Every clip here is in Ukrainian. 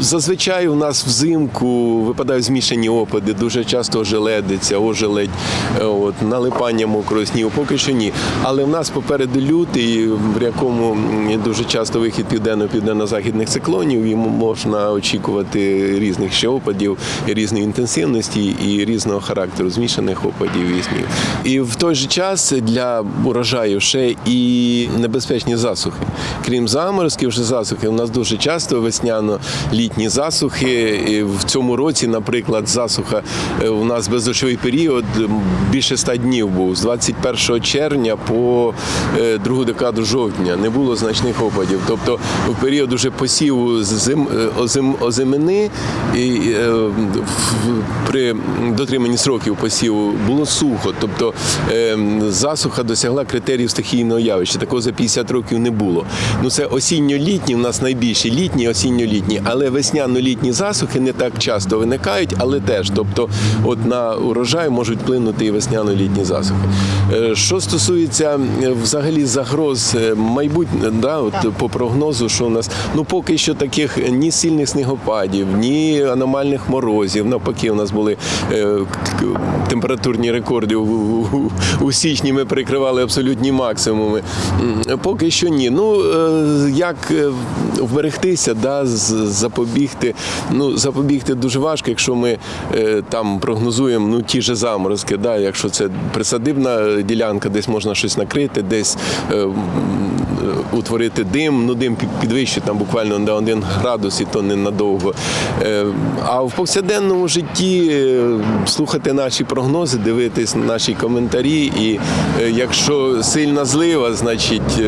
Зазвичай у нас взимку випадають змішані опади, дуже часто ожеледиться, ожеледь, е, от, налипання мокрого снігу, поки що ні. Але в нас попереду лютий, в якому дуже часто вихід південно-південно-західних циклонів, йому можна очікувати різних ще опадів, різної інтенсивності і різного характеру, змішаних опадів і снів. І в той же час для урожаю ще і небезпечні засухи. Крім заморозків, вже засухи, у нас дуже часто весняно-літні засухи. І в цьому році, наприклад, засуха е, у нас бездощовий період більше ста днів був з 21 червня по е, другу декаду жовтня. Не було значних опадів. Тобто в період уже посіву зим, е, озим, озимини і при дотриманні сроків посіву було сухо. Тобто е, засуха досягла критеріїв стихійного явища. Такого за 50 років не було. Ну це осінньо-літні, у нас найбільші літні, осінньо-літні, але весняно-літні засухи не так часто виникають, але теж. Тобто, от на урожай можуть вплинути і весняно-літні засухи. Е, Що стосується е, взагалі загроз е, майбутнє, да, от по прогнозу, що у нас ну поки що таких ні сильних снігопадів, ні аномальних морозів. Навпаки, у нас були е, температурні рекорди у, у, у січні. Ми перекривали абсолютні максимуми. Поки що ні. Ну е, як вберегтися, да, з- запобігти. Ну запобігти дуже важко, якщо ми е, там прогнозуємо ну ті ж заморозки. Да, якщо це присадибна ділянка, десь можна щось накрити, десь е, утворити дим. Ну дим під- підвищує там буквально на один градус, і то ненадовго. Е, А в повсякденному житті е, слухати наші прогнози, дивитись наші коментарі. І е, якщо сильна злива, значить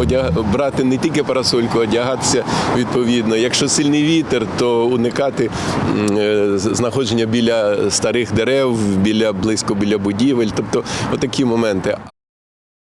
одяг... брати не тільки парасольку, одягатися відповідно. Якщо сильний вітер, то уникати знаходження біля старих дерев, біля близько біля будівель. Тобто отакі моменти.